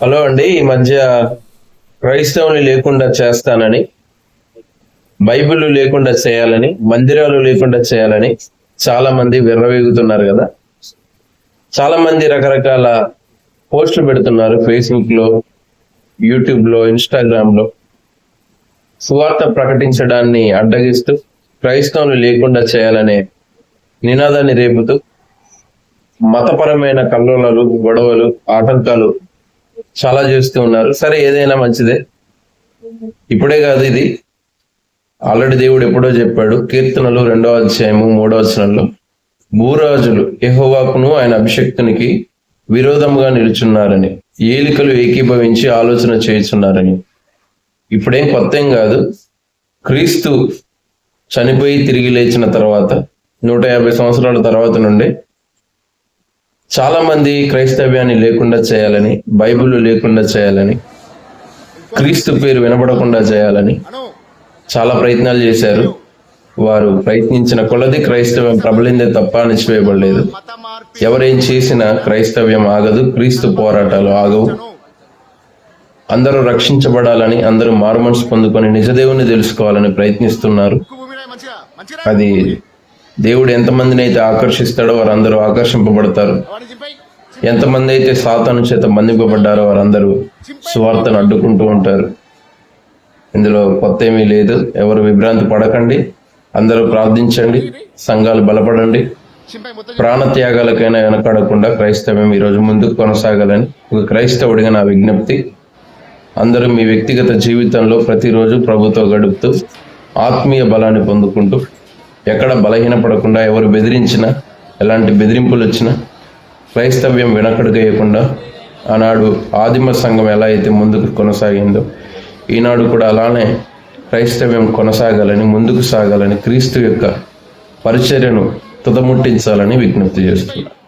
Hello అండి ఈ మధ్య క్రైస్తవుని లేకుండా చేస్తానని బైబిల్ లేకుండా చేయాలని మందిరాలు లేకుండా చేయాలని చాలా మంది విర్రవేగుతున్నారు కదా. చాలా మంది రకరకాల పోస్టులు పెడుతున్నారు ఫేస్బుక్లో యూట్యూబ్లో ఇన్స్టాగ్రామ్లో సువార్త ప్రకటించడాన్ని అడ్డగిస్తూ క్రైస్తవులు లేకుండా చేయాలనే నినాదాన్ని రేపుతూ మతపరమైన కల్లోలాలు గొడవలు ఆటంకాలు చాలా చేస్తూ ఉన్నారు. సరే ఏదైనా మంచిదే. ఇప్పుడే కాదు ఇది. ఆల్రెడీ దేవుడు ఎప్పుడో చెప్పాడు కీర్తనలు రెండవ అధ్యాయము మూడవ వచనంలో భూరాజులు యహోవాకును ఆయన అభిషక్తునికి విరోధముగా నిలుచున్నారని ఏలికలు ఏకీభవించి ఆలోచన చేయుచున్నారని. ఇప్పుడేం కొత్త ఏం కాదు. క్రీస్తు చనిపోయి తిరిగి లేచిన తర్వాత నూట యాభై సంవత్సరాల తర్వాత నుండి చాలా మంది క్రైస్తవ్యాన్ని లేకుండా చేయాలని బైబిల్ లేకుండా చేయాలని క్రీస్తు పేరు వినపడకుండా చేయాలని చాలా ప్రయత్నాలు చేశారు. వారు ప్రయత్నించిన కొలది క్రైస్తవ్యం ప్రబలిందే తప్ప అణిచివేయబడలేదు ఎవరేం చేసినా క్రైస్తవ్యం ఆగదు క్రీస్తు పోరాటాలు ఆగవు. అందరూ రక్షించబడాలని అందరూ మారుమనసు పొందుకొని నిజదేవుని తెలుసుకోవాలని ప్రయత్నిస్తున్నారు. అది దేవుడు ఎంతమందిని అయితే ఆకర్షిస్తాడో వారందరూ ఆకర్షింపబడతారు. ఎంతమంది అయితే సాతాను చేత బంధింపబడ్డారో వారందరూ సువార్తను అడ్డుకుంటూ ఉంటారు. ఇందులో కొత్త ఏమీ లేదు. ఎవరు విభ్రాంతి పడకండి. అందరూ ప్రార్థించండి. సంఘాలు బలపడండి. ప్రాణ త్యాగాలకైనా వెనకాడకుండా క్రైస్తవ్యం ఈరోజు ముందుకు కొనసాగాలని ఒక క్రైస్తవుడిగా నా విజ్ఞప్తి. అందరూ మీ వ్యక్తిగత జీవితంలో ప్రతిరోజు ప్రభుతో గడుపుతూ ఆత్మీయ బలాన్ని పొందుకుంటూ ఎక్కడ బలహీనపడకుండా ఎవరు బెదిరించినా ఎలాంటి బెదిరింపులు వచ్చినా క్రైస్తవ్యం వెనకడుగేయకుండా ఆనాడు ఆదిమ సంఘం ఎలా అయితే ముందుకు కొనసాగిందో ఈనాడు కూడా అలానే క్రైస్తవ్యం కొనసాగాలని ముందుకు సాగాలని క్రీస్తు యొక్క పరిచర్యను తుదముట్టించాలని విజ్ఞప్తి చేస్తున్నాను